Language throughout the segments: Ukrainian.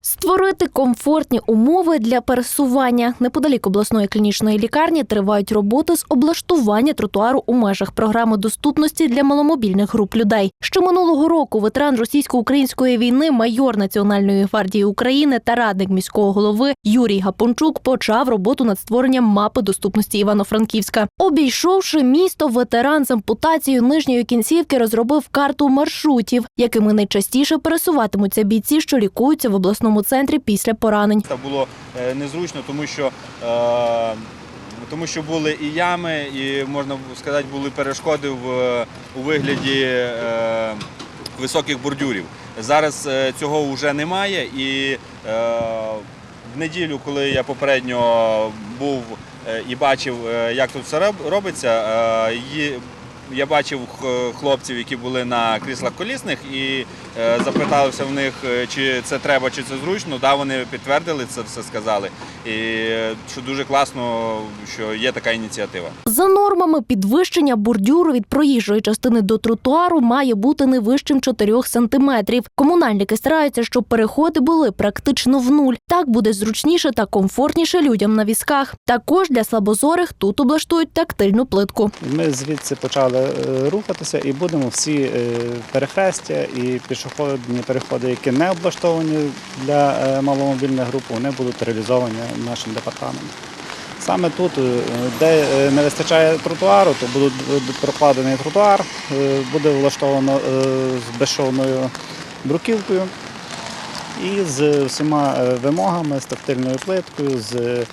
Створити комфортні умови для пересування неподалік обласної клінічної лікарні тривають роботи з облаштування тротуару у межах програми доступності для маломобільних груп людей. Ще минулого року ветеран російсько-української війни, майор Національної гвардії України та радник міського голови Юрій Гапончук почав роботу над створенням мапи доступності Івано-Франківська. Обійшовши місто, ветеран з ампутацією нижньої кінцівки розробив карту маршрутів, якими найчастіше пересуватимуться бійці, що лікуються в обласному центрі після поранень. Це було е, незручно, тому що, е, тому що були і ями, і можна сказати, були перешкоди в, у вигляді е, високих бордюрів. Зараз цього вже немає, і в неділю, коли я попередньо був і бачив, як тут все робиться, я бачив хлопців, які були на кріслах колісних, і е, запитався в них, е, чи це треба, чи це зручно. Да, вони підтвердили це все сказали. І е, що дуже класно, що є така ініціатива. За нормами підвищення бордюру від проїжджої частини до тротуару має бути не вищим 4 сантиметрів. Комунальники стараються, щоб переходи були практично в нуль. Так буде зручніше та комфортніше людям на візках. Також для слабозорих тут облаштують тактильну плитку. Ми звідси почали е, рухатися і будемо всі е, перехрестя і пішохідні переходи, які не облаштовані для е, маломобільних груп, вони будуть реалізовані нашим департаментом. Саме тут, де не вистачає тротуару, то буде прокладений тротуар, буде влаштовано з безшовною бруківкою і з всіма вимогами, з тактильною плиткою, з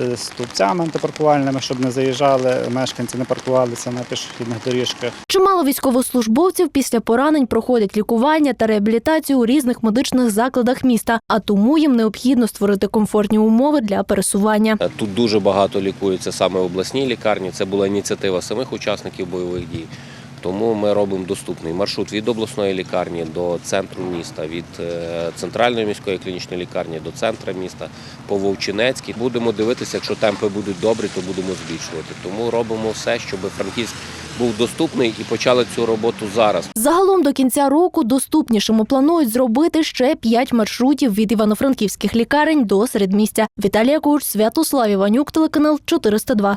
е, стовпцями антипаркувальними, щоб не заїжджали мешканці, не паркувалися на пішохідних доріжках. Чимало військовослужбовців після поранень проходять лікування та реабілітацію у різних медичних закладах міста, а тому їм необхідно створити комфортні умови для пересування. Тут дуже багато лікується саме в обласній лікарні. Це була ініціатива самих учасників бойових дій. Тому ми робимо доступний маршрут від обласної лікарні до центру міста, від е, центральної міської клінічної лікарні до центру міста по Вовчинецькій. Будемо дивитися, якщо темпи будуть добрі, то будемо збільшувати. Тому робимо все, щоб Франківськ був доступний і почали цю роботу зараз. Загалом до кінця року доступнішими планують зробити ще п'ять маршрутів від івано-франківських лікарень до середмістя. Віталія Куч, Святослав Іванюк, телеканал 402.